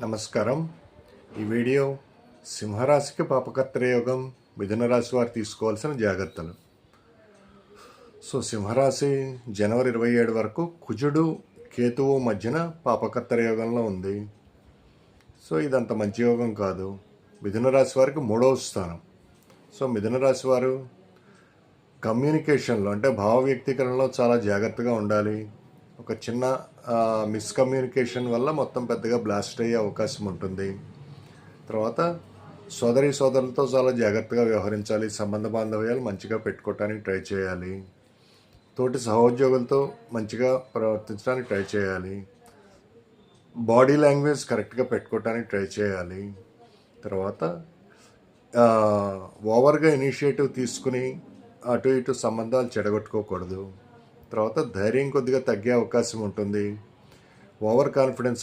నమస్కారం. ఈ వీడియో సింహరాశికి పాపకర్తయోగం మిథున రాశి వారు తీసుకోవాల్సిన జాగ్రత్తలు. సో సింహరాశి జనవరి ఇరవై ఏడు వరకు కుజుడు కేతువు మధ్యన పాపకర్తయోగంలో ఉంది. సో ఇదంత మంచి యోగం కాదు. మిథున రాశి వారికి మూడవ స్థానం. సో మిథున రాశి వారు కమ్యూనికేషన్లో అంటే భావ వ్యక్తీకరణలో చాలా జాగ్రత్తగా ఉండాలి. ఒక చిన్న మిస్కమ్యూనికేషన్ వల్ల మొత్తం పెద్దగా బ్లాస్ట్ అయ్యే అవకాశం ఉంటుంది. తర్వాత సోదరి సోదరులతో చాలా జాగ్రత్తగా వ్యవహరించాలి సంబంధ బాంధవ్యాలు మంచిగా పెట్టుకోవటానికి ట్రై చేయాలి తోటి సహోద్యోగులతో మంచిగా ప్రవర్తించడానికి ట్రై చేయాలి బాడీ లాంగ్వేజ్ కరెక్ట్గా పెట్టుకోవటానికి ట్రై చేయాలి తర్వాత ఓవర్గా ఇనిషియేటివ్ తీసుకుని అటు ఇటు సంబంధాలు చెడగొట్టుకోకూడదు. తర్వాత ధైర్యం కొద్దిగా తగ్గే అవకాశం ఉంటుంది. Over confidence